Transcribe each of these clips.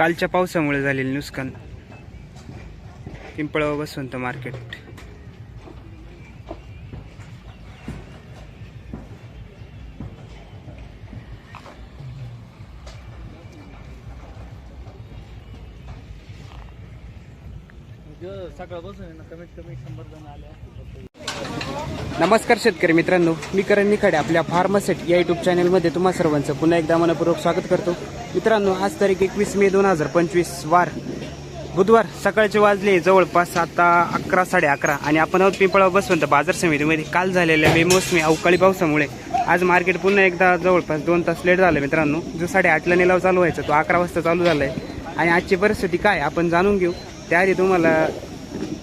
कालच्या पावसामुळे झालेलं नुकसान. पिंपळगाव बसवंत मार्केट. कमीत कमी नमस्कार शेतकरी मित्रांनो मी करण निखाडे आपल्या फार्मासेट या युट्यूब चॅनलमध्ये तुम्हा सर्वांचं पुन्हा एकदा मनपूर्वक स्वागत करतो. मित्रांनो आज तारीख एकवीस मे दोन हजार पंचवीस वार बुधवार सकाळचे वाजले जवळपास आता अकरा साडे अकरा. आणि आपण आहोत पिंपळा बसवंत बाजार समितीमध्ये. काल झालेल्या बेमोसमी अवकाळी पावसामुळे आज मार्केट पुन्हा एकदा जवळपास दोन तास लेट झालं मित्रांनो. जो साडेआठला निलाव चालू व्हायचा तो अकरा वाजता चालू झाला आहे आणि आजची परिस्थिती काय आपण जाणून घेऊ. त्याआधी तुम्हाला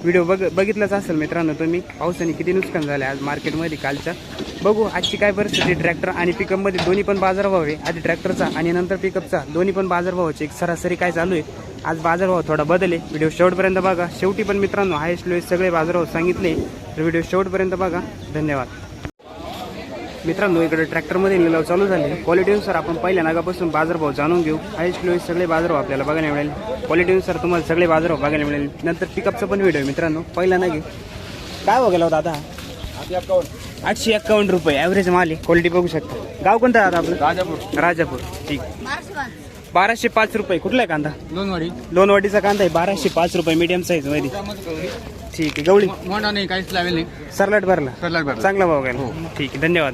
व्हिडिओ बघ बघितलाच असेल मित्रांनो तुम्ही. पावसाने किती नुकसान झालं आज मार्केटमध्ये कालच्या. बघू आजची काय परिस्थिती ट्रॅक्टर आणि पिकअपमध्ये दोन्ही पण बाजारभाव आहे आधी ट्रॅक्टरचा आणि नंतर पिकअपचा. दोन्ही पण बाजारभावाचे एक सरासरी काय चालू आहे? आज बाजारभाव थोडा बदल आहे. व्हिडिओ शेवटपर्यंत बघा. शेवटी पण मित्रांनो हायस्ट लोएस्ट सगळे बाजारभाव सांगितले. तर व्हिडिओ शेवटपर्यंत बघा. धन्यवाद. मित्रांनो इकडे ट्रॅक्टरमध्ये लिलाव चालू झाले. क्वालिटीनुसार आपण पहिल्या नागापासून बाजारभाव जाणून घेऊ. हायस्ट लोएस्ट सगळे बाजारभाव आपल्याला बघायला मिळेल. क्वालिटीनुसार तुम्हाला सगळे बाजारभाव बघायला मिळेल. नंतर पिकअपचा पण व्हिडिओ आहे मित्रांनो. पहिला नागे काय हो गेला होता आता? आठशे एक्कावन्न रुपये ॲव्हरेज माल आहे. क्वालिटी बघू शकता. गाव कोणतं आहे आता आपलं? राजापूर. राजापूर. ठीक. बाराशे पाच रुपये. कुठला आहे कांदा? लोणवाडी. लोणवाडीचा कांदा आहे. बाराशे पाच रुपये मीडियम साईजमध्ये. ठीक आहे. गवळी. मोठा नाही काहीच लावेल नाही. सरलाट भरला. सरलाट भरला. चांगला भाव गेला. ठीक आहे धन्यवाद.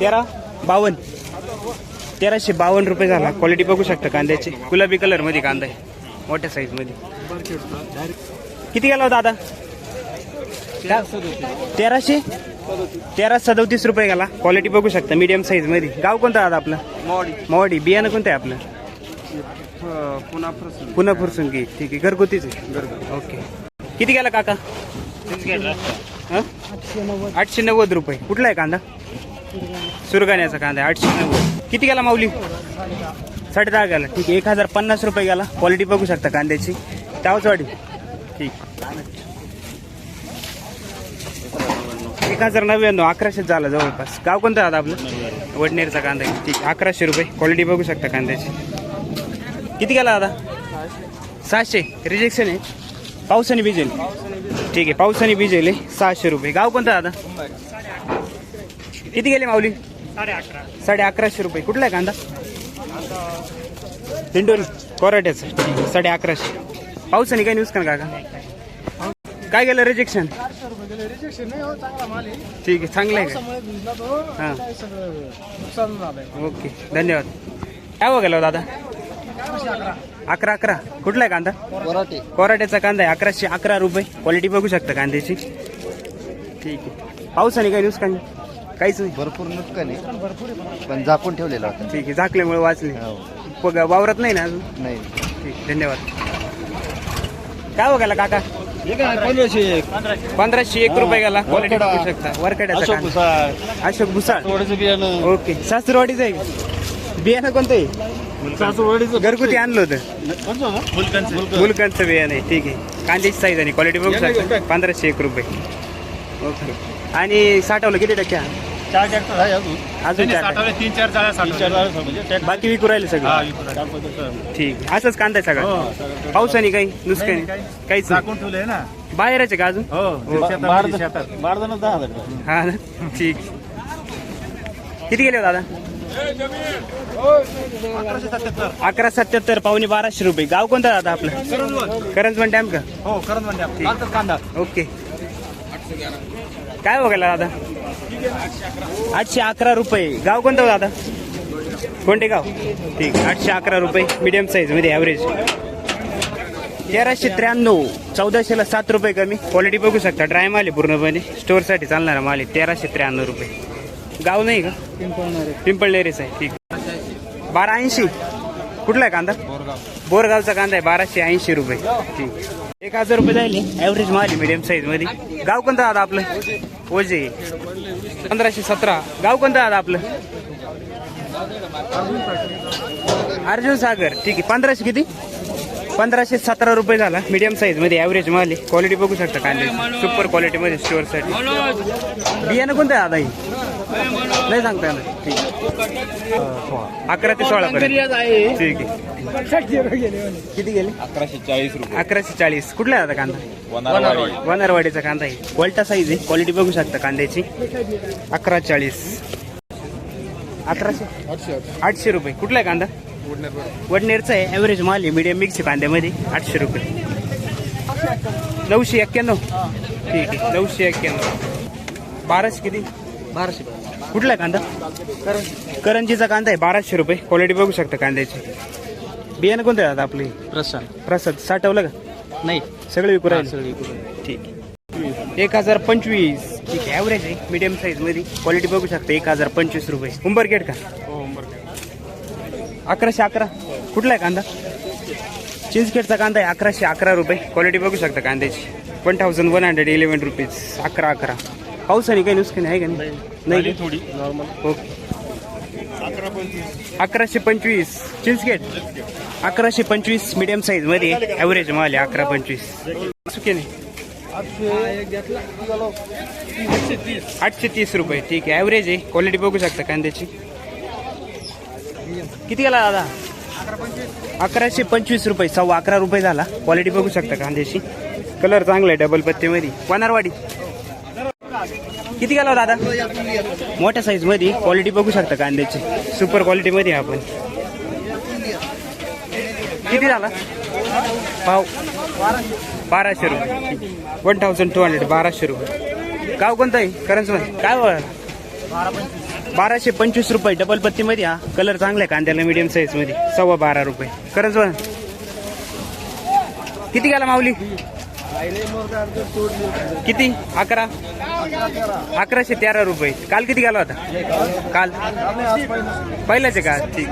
तेरा बावन्न. तेराशे बावन्न रुपये झाला. क्वालिटी बघू शकता कांद्याची. गुलाबी कलरमध्ये कांदा आहे. मोठ्या साईजमध्ये. किती गेला होता दादा? तेराशे? तेरा सदोतीस रुपये गेला. क्वालिटी बघू शकता. मीडियम साईजमध्ये. गाव कोणतं दादा आपलं? मोडी मवाडी. बियाणं कोणतं आहे आपलं? पुन्हा पुन्हा फुरसुंगी ठीक आहे. घरगुतीच आहे. ओके. किती गेला काका? हं? आठशे नव्वद रुपये. कुठला आहे कांदा? सुरगाण्याचा कांदा आहे. आठशे नव्वद. किती गेला माऊली? साडे दहा गेला. ठीक आहे. एक हजार पन्नास रुपये गेला. क्वालिटी बघू शकता कांद्याची. टावचवाडी ठीक. एक हजार नव्याण्णव. अकराशे झाला जवळपास. गाव कोणतं आहे आता आपलं? वडनेरचा कांदा आहे. ठीक. अकराशे रुपये. क्वालिटी बघू शकता कांद्याची. किती गेला आता? सहाशे. रिजेक्शन आहे. पावसाने भिजेल. ठीक आहे पावसाने भिजेल आहे. सहाशे रुपये. गाव कोणतं दादा किती गेले माऊली? साडे अकराशे रुपये. कुठला आहे कांदा? दिंडोरी. कोराट्याचं ठीक आहे, साडे अकराशे पावसाने काय नुकसान काका काय गेलं रिजेक्शन ठीक आहे चांगलं आहे का? हां. ओके. धन्यवाद. काय हो गेलो दादा? अकरा अकरा. कुठला आहे कांदा? वराटे कोराट्याचा कांदा आहे. अकराशे अकरा रुपये. क्वालिटी बघू शकता कांद्याची. ठीक आहे. पावसाने काही नुकसान काहीच नाही. भरपूर नुकसान आहे. पण झाकून ठेवलेला होता. ठीक आहे. झाकल्यामुळे वाचले. पग वावरत नाही ना अजून? नाही. ठीक धन्यवाद. काय हो गेला काका? पंधराशे पंधराशे एक रुपये गेला. क्वालिटी बघू शकता. वरकड्याचा कांदा. अशोक भुसाळ. बियाणं. ओके. सासूरवाडीचं आहे? बियाणं कोणतं आहे? घरगुती आणलं होतं. मुलकांचं. बियाणं आहे ठीक आहे. कांद्याची साईज आणि क्वालिटी बघू शकता. पंधराशे एक रुपये. ओके आणि साठवलं किती टक्के? चार ट्रॅक्टर आहे अजून. अजून चार. तीन चार चार तीन चार म्हणजे बाकी विकू राहिले सगळं. हा, विकू. ठीक आहे. असंच कांदा आहे हो, सगळं. सगळं. पावसाने काही नुसकान नाही, काही. काहीच झाकून ठेवलंय ना. बाहेरच आहे का अजून? हो बारा- शेतात बारा जण दहा हजार हा ना? ठीक. किती गेले हो दादा? अकरा सत्याहत्तर पावणे बाराशे रुपये. गाव कोणतं दादा आपलं? करंजवन डॅम का? हो करत म्हणजे कांदा. ओके. काय गेला दादा? आठशे अकरा रुपये. गाव कोणतं हो दादा? कोणते गाव? ठीक आठशे अकरा रुपये. मीडियम साईजमध्ये ॲव्हरेज तेराशे त्र्याण्णव. चौदाशेला सात रुपये कमी. क्वालिटी बघू शकता. ड्राय माल आहे पूर्णपणे. स्टोअरसाठी चालणारा माल आहे. तेराशे त्र्याण्णव रुपये. गाव नाही का? पिंपळनेरेच. आहे ठीक. बारा ऐंशी कुठला आहे कांदा? बोरगावचा कांदा आहे बाराशे ऐंशी रुपये ठीक. एक हजार रुपये जाईल ॲव्हरेज माल आहे मीडियम साईजमध्ये. गाव कोणतं दादा आपलं? ओजे पंधराशे सतरा. गाव कोणतं दादा आपलं? अर्जुन सागर. ठीक आहे. पंधराशे किती? पंधराशे सतरा रुपये झाला. मीडियम साईजमध्ये ॲव्हरेज माल आहे. क्वालिटी बघू शकता कांदे सुपर क्वालिटी मध्ये स्टोअरसाठी बियाणं कोणतं आहे दादा ही? नाही सांगता येणार. ठीक. अकरा ते सोळा पर्यंत. ठीक आहे. किती गेले? अकराशे चाळीस रुपये. अकराशे चाळीस. कुठला आहे आता कांदा? वनारवाडी. वनरवाडीचा कांदा आहे. क्वालिटा साईज आहे. क्वालिटी बघू शकता कांद्याची. अकरा चाळीस. अकराशे आठशे रुपये. कुठला आहे कांदा? वडनेरचा आहे. ॲव्हरेज माल आहे मीडियम मिक्स आहे कांद्यामध्ये. आठशे रुपये. नऊशे एक्क्याण्णव. ठीक आहे. नऊशे एक्क्याण्णव. बाराशे किती? बाराशे. कुठला आहे कांदा? करंजीचा कांदा आहे. बाराशे रुपये. क्वालिटी बघू शकता कांद्याची. बियाणं कोणतं आहे आता आपली? प्रसन्न प्रसाद. साठवलं का? नाही. सगळे विकू राहिले. ठीक आहे. एक हजार पंचवीस. ठीक आहे. ॲव्हरेज आहे. मीडियम साईजमध्ये. क्वालिटी बघू शकता. एक हजार पंचवीस रुपये. उंबरगेट का? अकराशे अकरा. कुठला आहे कांदा? चिंचखेडचा कांदा आहे अकराशे अकरा रुपये. क्वालिटी बघू शकता कांद्याची. One thousand one hundred eleven rupees अकरा अकरा. पावसाने काही नुकसान आहे का? नाही? थोडी नॉर्मल ओके. अकराशे पंचवीस. चिंचगेट अकराशे पंचवीस मिडियम साईजमध्ये ॲव्हरेज माल आहे अकरा पंचवीस. चुके नाही? आठशे तीस. रुपये. ठीक आहे ॲव्हरेज आहे. क्वालिटी बघू शकता कांद्याची. किती गेला दादा? अकराशे पंचवीस रुपये. सव्वा अकरा रुपये झाला. क्वालिटी बघू शकता कांद्याची. कलर चांगला आहे डबल पत्तेमध्ये वनारवाडी. किती गेला हो दादा? मोठ्या साईजमध्ये. क्वालिटी बघू शकता कांद्याची. सुपर क्वालिटी मध्ये आपण. किती झाला? पाव बाराशे रुपये. वन थाउजंड टू हंड्रेड बाराशे रुपये. गाव कोणतं आहे? करंजमध्ये. काय वळ बाराशे पंचवीस रुपये. डबल पत्तीमध्ये हा कलर चांगला आहे कांद्याला मीडियम साईजमध्ये. सव्वा बारा रुपये. करंज किती गेला माऊली? किती? अकरा? अकराशे तेरा रुपये. काल किती गेला होता? काल. पहिलाच आहे का? ठीक.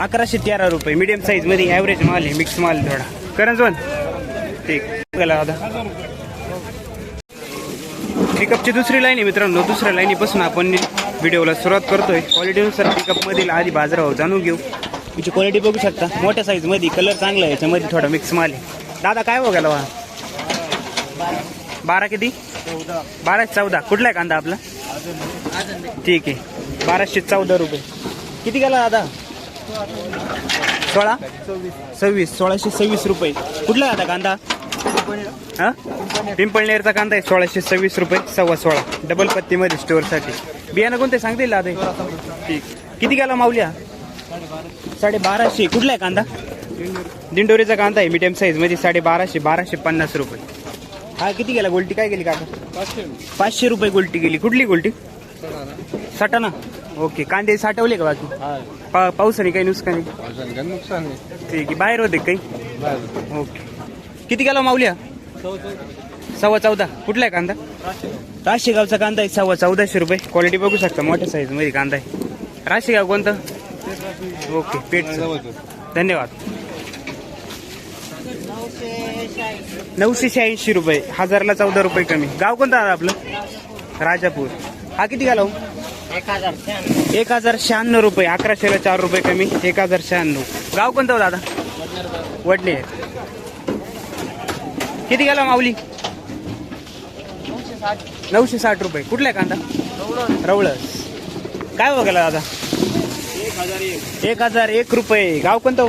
अकराशे तेरा रुपये. मिडियम साईजमध्ये ॲव्हरेज माल आहे मिक्स माल थोडा. करंजवन ठीक. गेला होता पिकअपची दुसरी लाईन आहे मित्रांनो. दुसऱ्या लाईनीपासून आपण व्हिडिओला सुरुवात करतोय. क्वालिटीनुसार पिकअपमधील आधी बाजारावर जाणून घेऊ. तुमची क्वालिटी बघू शकता. मोठ्या साईजमध्ये कलर चांगला आहे याच्यामध्ये थोडा मिक्स माल आहे. दादा काय हो वा बारा किती? बाराशे चौदा. कुठला आहे कांदा आपला? ठीक आहे. बाराशे चौदा रुपये. किती गेला दादा? सोळा? सव्वीस. सोळाशे सव्वीस रुपये. कुठला आहे दादा कांदा? हा? पिंपळनेरचा कांदा आहे सोळाशे सव्वीस रुपये सव्वा सोळा. डबल पत्तीमध्ये स्टोअरसाठी बियाणं कोणते सांगतील दादा? ठीक किती गेला माऊल्या साडे बाराशे कुठला आहे कांदा? दिंडोरीचा कांदा आहे मीडियम साईजमध्ये साडे बाराशे बाराशे पन्नास रुपये. हा किती गेला? गोल्टी काय गेली काका? पाचशे रुपये गोल्टी गेली. कुठली गोल्टी? सटाणा. ओके कांदे साठवले का बाकी? पा पावसाने काही नुकसान ठीक आहे बाहेर होते काही? ओके. किती गेला माऊल्या? सव्वा चौदा. कुठला आहे कांदा? राशीगावचा कांदा आहे सव्वा चौदाशे रुपये. क्वालिटी बघू शकता मोठ्या साईजमध्ये कांदा आहे. राशेगाव कोणतं? ओके पेट धन्यवाद. नऊशे शहाऐंशी रुपये. हजारला चौदा रुपये कमी. गाव कोणतं आहे आपलं? राजापूर. हा किती गेला हो? एक हजार शहाण्णव रुपये. अकराशेला चार रुपये कमी. एक हजार शहाण्णव. गाव कोणतं हो दादा? वडले किती गेला माऊली? नऊशे साठ. रुपये. कुठला आहे कांदा? रवळस. काय गेला दादा? एक हजार एक रुपये. गाव कोणतं हो?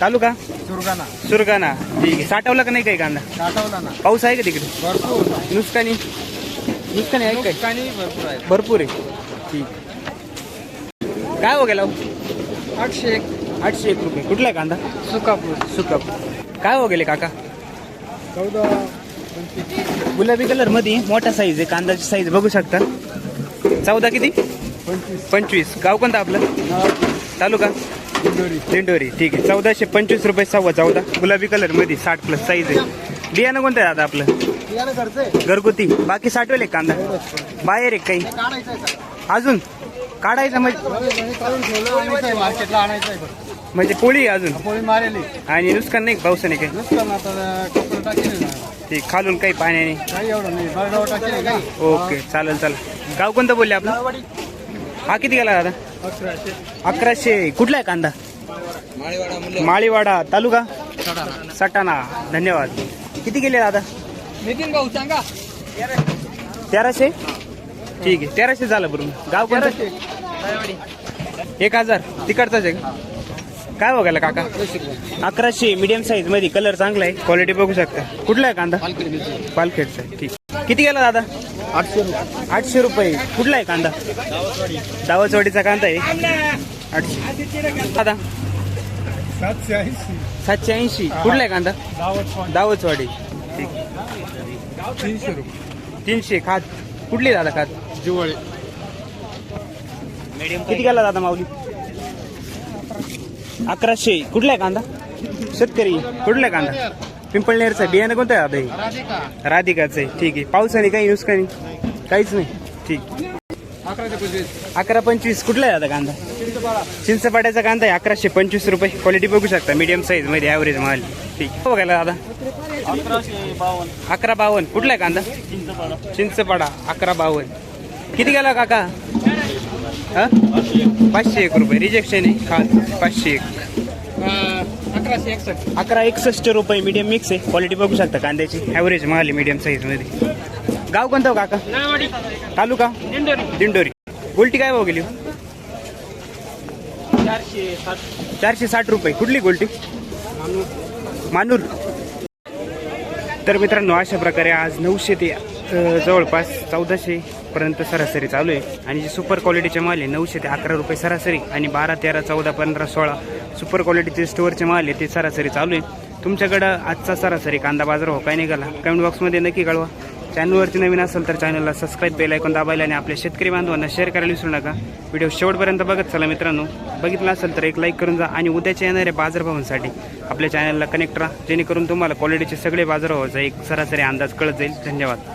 तालुका? सुरगाणा. सुरगाणा. ठीक आहे. साठवला का नाही काही कांदा? साठवला ना. पाऊस आहे का तिकडे? भरपूर नुकसानी नुकसानी आहे काय भरपूर आहे. भरपूर आहे. ठीक. काय हो गेला हो? आठशे एक. आठशे एक रुपये. कुठला आहे कांदा? सुकापूर. सुकप काय हो गेले काका? गुलाबी कलरमध्ये मोठा साईज आहे कांद्याची साईज बघू शकता. चौदा किती? पंचवीस. पंचवीस. गाव कोणतं आपलं? तालुका? दिंडोरी. ठीक आहे. चौदाशे पंचवीस रुपये सव्वा चौदा. गुलाबी कलरमध्ये साठ प्लस साईज आहे. बियाणं कोणतं आहे आता आपलं? घरगुती. बाकी साठवेल एक कांदा? बाहेर एक काही? अजून? काढायचं म्हणजे. म्हणजे पोळी अजून? पोळी मारेली. आणि नुकसान नाही पावसाने काही ठीक खालून काही पाण्याने. काही एवढं नाही बरडावर टाकेल काही. ओके चालेल चालेल. गाव कोणतं बोलले आपलं? हा किती गेला दादा? अकराशे. अकराशे. कुठला आहे कांदा? माळीवाडा तालुका? सटाणा. धन्यवाद. किती गेले दादा? नितीन भाऊ सांगा. तेराशे? ठीक आहे तेराशे झालं बरोबर. गाव कोणतं? एक हजार. तिकडचाच आहे का? काय बघायला काका? अकराशे मीडियम साईजमध्ये. कलर चांगला आहे. क्वालिटी बघू शकता. कुठला आहे कांदा? पालखेडचा आहे. ठीक. किती गेला दादा? आठशे रुपये. आठशे रुपये कुठला आहे कांदा? दावचवाडीचा कांदा आहे. आठशे. दादा? सातशे ऐंशी. सातशे ऐंशी कुठला आहे कांदा? दावचवाडी ठीक. तीनशे रुपये तीनशे खात. कुठली दादा खात? जिवळे. किती गेला दादा माऊली? अकराशे. कुठला आहे कांदा? शेतकरी. कुठला आहे कांदा? पिंपळनेरचा बियाणं कोणतं आहे दादा हे? राधिकाचं आहे. ठीक आहे. पावसाने काही नुकसानी काहीच नाही. ठीक. अकरा पंचवीस. कुठला आहे दादा कांदा? चिंचपाड्याचा कांदा आहे. अकराशे पंचवीस रुपये. क्वालिटी बघू शकता. मीडियम साईजमध्ये ॲव्हरेज माल. ठीक. आहे. बघायला दादा. अकरा बावन्न. कुठला आहे कांदा? चिंचपाडा. अकरा बावन्न. किती गेला काका? हा? पाचशे एक रुपये. रिजेक्शन आहे. खा. पाचशे एक. अकराशे एकसष्ट. अकरा एकसष्ट रुपये मीडियम मिक्स आहे. क्वालिटी बघू शकता कांद्याची. ॲव्हरेज माल आहे मीडियम साईजमध्ये. गाव कोणतं हो काका? तालुका? दिंडोरी. गोल्टी काय भाव गेली हो? चारशे सात चारशे साठ रुपये. कुठली गोल्टी? मानूर. तर मित्रांनो अशा प्रकारे आज नऊशे ते जवळपास चौदाशे पर्यंत सरासरी चालू आहे. आणि जे सुपर क्वालिटीचे माल आहे नऊशे ते अकरा रुपये सरासरी आणि बारा तेरा चौदा पंधरा सोळा सुपर क्वालिटीचे स्टोअरचे माल आहे ते सरासरी चालू आहे. तुमच्याकडं आजचा सरासरी कांदा बाजार हो काय निघाला? कमेंट बॉक्समध्ये नक्की कळवा. चॅनलवरती नवीन असेल तर चॅनलला सबस्क्राईब बेल ऐकून दाबायला आणि आपल्या शेतकरी बांधवांना शेअर करायला विसरू नका. व्हिडिओ शेवटपर्यंत बघत चला मित्रांनो. बघितला असेल तर एक लाईक करून जा आणि उद्याच्या येणाऱ्या बाजारभावांसाठी आपल्या चॅनलला कनेक्ट राहा. जेणेकरून तुम्हाला क्वालिटीचे सगळे बाजारभावाचा एक सरासरी अंदाज कळत जाईल. धन्यवाद.